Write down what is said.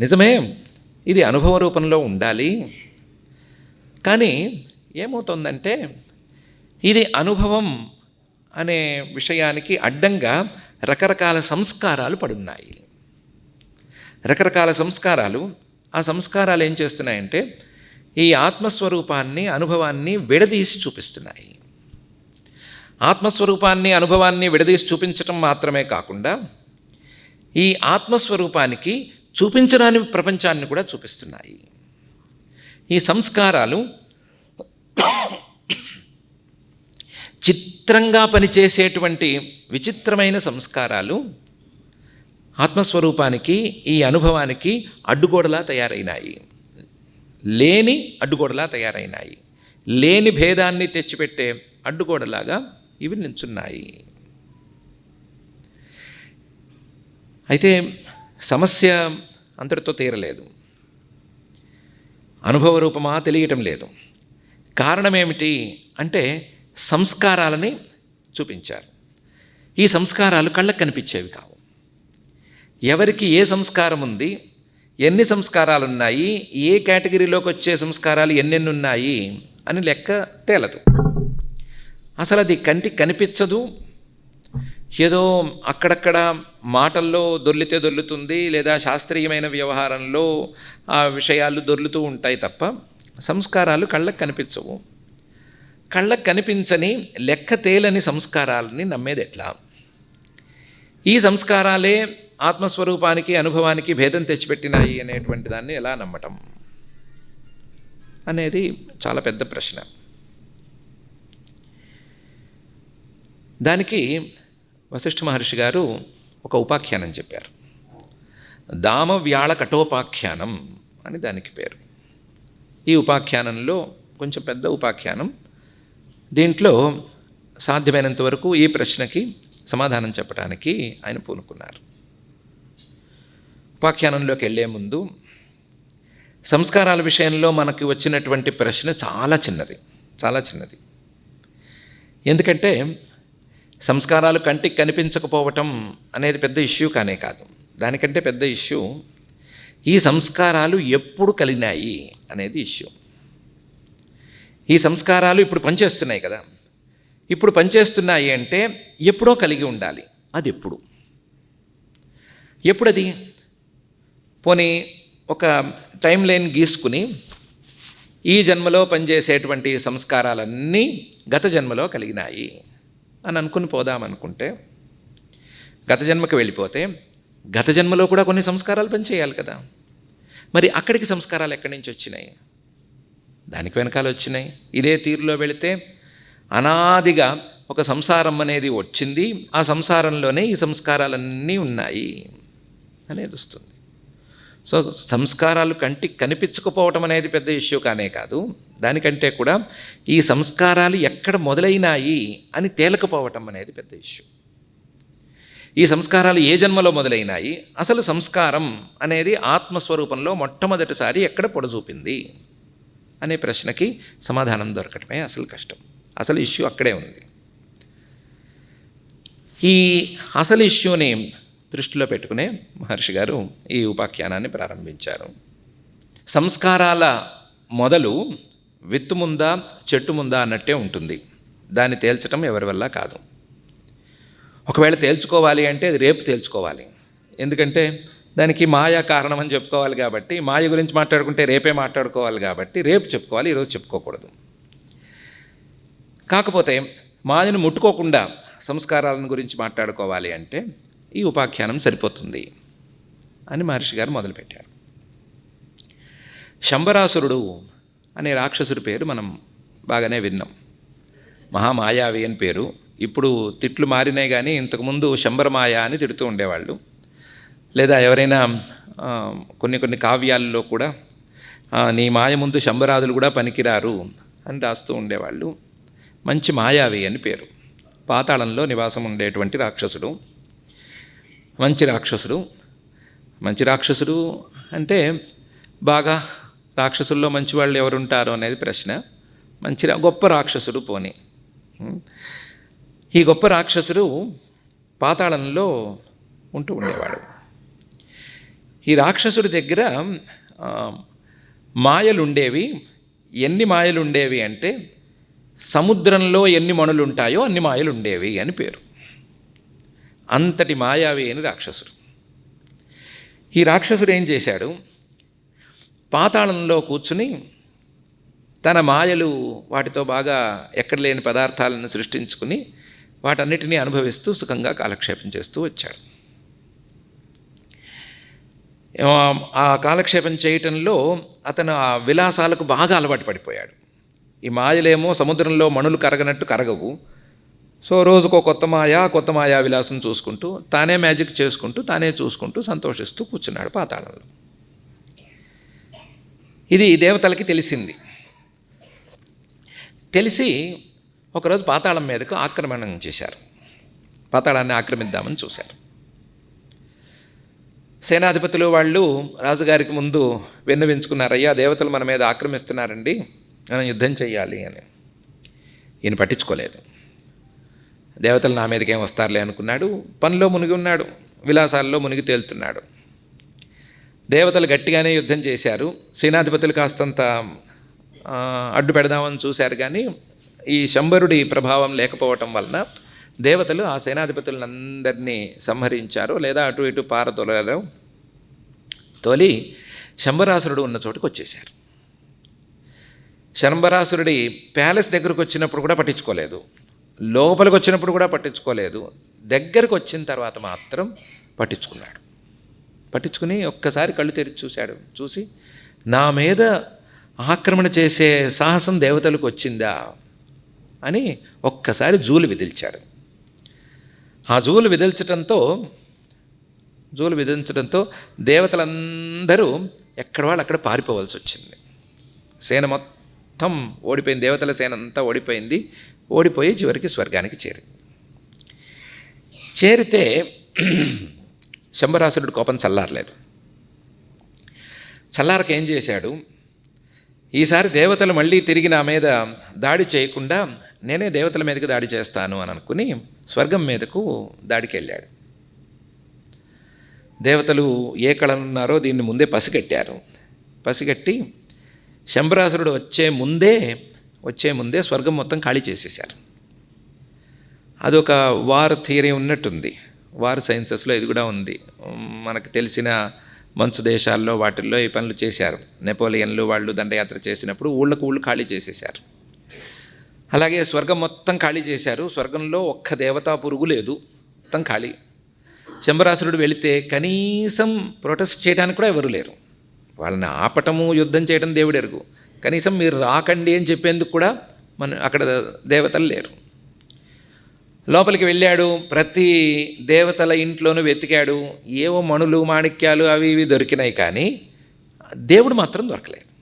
నిజమే ఇది అనుభవ రూపంలో ఉండాలి. కానీ ఏమవుతుందంటే ఇది అనుభవం అనే విషయానికి అడ్డంగా రకరకాల సంస్కారాలు పడున్నాయి. రకరకాల సంస్కారాలు ఆ సంస్కారాలు ఏం చేస్తున్నాయంటే ఈ ఆత్మస్వరూపాన్ని అనుభవాన్ని విడదీసి చూపిస్తున్నాయి. ఆత్మస్వరూపాన్ని అనుభవాన్ని విడదీసి చూపించటం మాత్రమే కాకుండా ఈ ఆత్మస్వరూపానికి చూపించరాని ప్రపంచాన్ని కూడా చూపిస్తున్నాయి. ఈ సంస్కారాలు చిత్రంగా పనిచేసేటువంటి విచిత్రమైన సంస్కారాలు ఆత్మస్వరూపానికి ఈ అనుభవానికి అడ్డుగోడలా తయారైనాయి. లేని అడ్డుగోడలా తయారైనాయి. లేని భేదాన్ని తెచ్చిపెట్టే అడ్డుగోడలాగా ఇవి నిల్చున్నాయి. అయితే సమస్య అంతటితో తీరలేదు. అనుభవ రూపమా తెలియటం లేదు. కారణం ఏమిటి అంటే సంస్కారాలని చూపించారు. ఈ సంస్కారాలు కళ్ళకు కనిపించేవి కావు. ఎవరికి ఏ సంస్కారం ఉంది ఎన్ని సంస్కారాలు ఉన్నాయి ఏ కేటగిరీలోకి వచ్చే సంస్కారాలు ఎన్నెన్ని ఉన్నాయి అని లెక్క తేలదు. అసలు అది కంటికి కనిపించదు ఏదో అక్కడక్కడ మాటల్లో దొర్లితే దొర్లుతుంది లేదా శాస్త్రీయమైన వ్యవహారంలో ఆ విషయాలు దొర్లుతూ ఉంటాయి తప్ప సంస్కారాలు కళ్ళకు కనిపించవు. కళ్ళకు కనిపించని లెక్క తేలని సంస్కారాలని నమ్మేది ఎట్లా? ఈ సంస్కారాలే ఆత్మస్వరూపానికి అనుభవానికి భేదం తెచ్చిపెట్టినాయి అనేటువంటి దాన్ని ఎలా నమ్మటం? అనేది చాలా పెద్ద ప్రశ్న. దానికి వశిష్ఠ మహర్షి గారు ఒక ఉపాఖ్యానం చెప్పారు. దామ వ్యాళ కఠోపాఖ్యానం అని దానికి పేరు. ఈ ఉపాఖ్యానంలో కొంచెం పెద్ద ఉపాఖ్యానం. దీంట్లో సాధ్యమైనంత వరకు ఈ ప్రశ్నకి సమాధానం చెప్పడానికి ఆయన పూనుకున్నారు. ఉపాఖ్యానంలోకి వెళ్ళే ముందు సంస్కారాల విషయంలో మనకి వచ్చినటువంటి ప్రశ్న చాలా చిన్నది చాలా చిన్నది. ఎందుకంటే సంస్కారాలు కంటికి కనిపించకపోవటం అనేది పెద్ద ఇష్యూ కానే కాదు. దానికంటే పెద్ద ఇష్యూ ఈ సంస్కారాలు ఎప్పుడు కలిగినాయి అనేది ఇష్యూ. ఈ సంస్కారాలు ఇప్పుడు పనిచేస్తున్నాయి కదా. ఇప్పుడు పనిచేస్తున్నాయి అంటే ఎప్పుడో కలిగి ఉండాలి. అది ఎప్పుడు? ఎప్పుడది? పోనీ ఒక టైం లైన్ గీసుకుని ఈ జన్మలో పనిచేసేటువంటి సంస్కారాలన్నీ గత జన్మలో కలిగినాయి. అని అనుకుని పోదామనుకుంటే గత జన్మకి వెళ్ళిపోతే గత జన్మలో కూడా కొన్ని సంస్కారాలు పనిచేయాలి కదా. మరి అక్కడికి సంస్కారాలు ఎక్కడి నుంచి వచ్చినాయి? దానికి వెనకాల వచ్చినాయి. ఇదే తీరులో వెళితే అనాదిగా ఒక సంసారం అనేది వచ్చింది. ఆ సంసారంలోనే ఈ సంస్కారాలన్నీ ఉన్నాయి అనేది వస్తుంది. సో సంస్కారాలు కంటికి కనిపించకపోవటం అనేది పెద్ద ఇష్యూ కానే కాదు. దానికంటే కూడా ఈ సంస్కారాలు ఎక్కడ మొదలైనాయి అని తేలకపోవటం అనేది పెద్ద ఇష్యూ. ఈ సంస్కారాలు ఏ జన్మలో మొదలైనాయి? అసలు సంస్కారం అనేది ఆత్మస్వరూపంలో మొట్టమొదటిసారి ఎక్కడ పొడచూపింది? అనే ప్రశ్నకి సమాధానం దొరకటమే అసలు కష్టం. అసలు ఇష్యూ అక్కడే ఉంది. ఈ అసలు ఇష్యూని దృష్టిలో పెట్టుకునే మహర్షి గారు ఈ ఉపాఖ్యానాన్ని ప్రారంభించారు. సంస్కారాల మొదలు విత్తు ముందా చెట్టు ముందా అన్నట్టే ఉంటుంది. దాన్ని తేల్చడం ఎవరి వల్ల కాదు. ఒకవేళ తేల్చుకోవాలి అంటే అది రేపు తేల్చుకోవాలి. ఎందుకంటే దానికి మాయా కారణం అని చెప్పుకోవాలి కాబట్టి మాయ గురించి మాట్లాడుకుంటే రేపే మాట్లాడుకోవాలి కాబట్టి రేపు చెప్పుకోవాలి ఈరోజు చెప్పుకోకూడదు. కాకపోతే మాయను ముట్టుకోకుండా సంస్కారాలను గురించి మాట్లాడుకోవాలి అంటే ఈ ఉపాఖ్యానం సరిపోతుంది అని మహర్షి గారు మొదలుపెట్టారు. శంబరాసురుడు అనే రాక్షసుడి పేరు మనం బాగానే విన్నాం. మహామాయావి అని పేరు. ఇప్పుడు తిట్లు మారినాయి కానీ ఇంతకుముందు శంబరమాయ అని తిడుతూ ఉండేవాళ్ళు. లేదా ఎవరైనా కొన్ని కొన్ని కావ్యాల్లో కూడా నీ మాయ ముందు శంబరాదులు కూడా పనికిరారు అని రాస్తూ ఉండేవాళ్ళు. మంచి మాయావి అని పేరు. పాతాళంలో నివాసం ఉండేటువంటి రాక్షసుడు. మంచి రాక్షసుడు. మంచి రాక్షసుడు అంటే బాగా రాక్షసుల్లో మంచి వాళ్ళు ఎవరుంటారు అనేది ప్రశ్న. మంచి గొప్ప రాక్షసుడు పోని. ఈ గొప్ప రాక్షసుడు పాతాళంలో ఉంటూ ఉండేవాడు. ఈ రాక్షసుడి దగ్గర మాయలు ఉండేవి ఎన్ని మాయలు ఉండేవి అంటే సముద్రంలో ఎన్ని మణులు ఉంటాయో అన్ని మాయలు ఉండేవి అని పేరు. అంతటి మాయావి అని రాక్షసుడు. ఈ రాక్షసుడు ఏం చేశాడు? పాతాళంలో కూర్చుని తన మాయలు వాటితో బాగా ఎక్కడ లేని పదార్థాలను సృష్టించుకుని వాటన్నిటినీ అనుభవిస్తూ సుఖంగా కాలక్షేపం చేస్తూ వచ్చాడు. ఆ- కాలక్షేపం చేయటంలో అతను ఆ విలాసాలకు బాగా అలవాటు పడిపోయాడు. ఈ మాయలేమో సముద్రంలో మణులు కరగనట్టు కరగవు. సో రోజుకో కొత్త మాయా కొత్త మాయా విలాసం చూసుకుంటూ తానే మ్యాజిక్ చేసుకుంటూ తానే చూసుకుంటూ సంతోషిస్తూ కూర్చున్నాడు పాతాళంలో. ఇది దేవతలకి తెలిసింది. తెలిసి ఒకరోజు పాతాళం మీదకు ఆక్రమణం చేశారు. పాతాళాన్ని ఆక్రమిద్దామని చూశారు. సేనాధిపతులు వాళ్ళు రాజుగారికి ముందు విన్నవించుకున్నారయ్యా దేవతలు మన మీద ఆక్రమిస్తున్నారండి మనం యుద్ధం చేయాలి అని. ఈయన పట్టించుకోలేదు. దేవతలు నా మీదకి ఏం వస్తారులే అనుకున్నాడు. పనిలో మునిగి ఉన్నాడు. విలాసాల్లో మునిగి తేలుతున్నాడు. దేవతలు గట్టిగానే యుద్ధం చేశారు. సేనాధిపతులు కాస్తంత అడ్డు పెడదామని చూశారు కానీ ఈ శంబరుడి ప్రభావం లేకపోవటం వలన దేవతలు ఆ సేనాధిపతులందరినీ సంహరించారు లేదా అటు ఇటు పారతొలరు తోలి శంబరాసురుడు ఉన్న చోటుకు వచ్చేశారు. శంబరాసురుడి ప్యాలెస్ దగ్గరకు వచ్చినప్పుడు కూడా పట్టించుకోలేదు. లోపలికి వచ్చినప్పుడు కూడా పట్టించుకోలేదు. దగ్గరకు వచ్చిన తర్వాత మాత్రం పట్టించుకున్నాడు. పట్టించుకుని ఒక్కసారి కళ్ళు తెరిచి చూశాడు. చూసి నా మీద ఆక్రమణ చేసే సాహసం దేవతలకు వచ్చిందా? అని ఒక్కసారి జూలు విదిల్చాడు. ఆ జూలు విదిల్చడంతో జూలు విధించడంతో దేవతలందరూ ఎక్కడ వాళ్ళు అక్కడ పారిపోవాల్సి వచ్చింది సేన మొత్తం ఓడిపోయింది. దేవతల సేన అంతా ఓడిపోయింది. ఓడిపోయి చివరికి స్వర్గానికి చేరి. చేరితే శంభరాసురుడు కోపం చల్లారలేదు. చల్లారక ఏం చేశాడు? ఈసారి దేవతలు మళ్ళీ తిరిగి నా మీద దాడి చేయకుండా నేనే దేవతల మీదకి దాడి చేస్తాను అని అనుకుని స్వర్గం మీదకు దాడికి వెళ్ళాడు దేవతలు ఏ కళనున్నారో దీన్ని ముందే పసిగట్టారు. పసిగట్టి శంభరాసురుడు వచ్చే ముందే వచ్చే ముందే స్వర్గం మొత్తం ఖాళీ చేసేసారు అదొక వార్ థియరీ ఉన్నట్టుంది. వార్ సైన్సెస్లో ఇది కూడా ఉంది. మనకు తెలిసిన మంచు దేశాల్లో వాటిల్లో ఈ పనులు చేశారు. నెపోలియన్లు వాళ్ళు దండయాత్ర చేసినప్పుడు ఊళ్ళకు ఊళ్ళు ఖాళీ చేసేశారు. అలాగే స్వర్గం మొత్తం ఖాళీ చేశారు. స్వర్గంలో ఒక్క దేవతా పురుగు లేదు. మొత్తం ఖాళీ. శంభరాసురుడు వెళితే కనీసం ప్రొటెస్ట్ చేయడానికి కూడా ఎవరు లేరు. వాళ్ళని ఆపటము యుద్ధం చేయడం దేవుడు ఎరుగు కనీసం మీరు రాకండి అని చెప్పేందుకు కూడా మన అక్కడ దేవతలు లేరు. లోపలికి వెళ్ళాడు. ప్రతి దేవతల ఇంట్లోనూ వెతికాడు. ఏవో మణులు మాణిక్యాలు అవి ఇవి దొరికినాయి కానీ దేవుడు మాత్రం దొరకలేదు.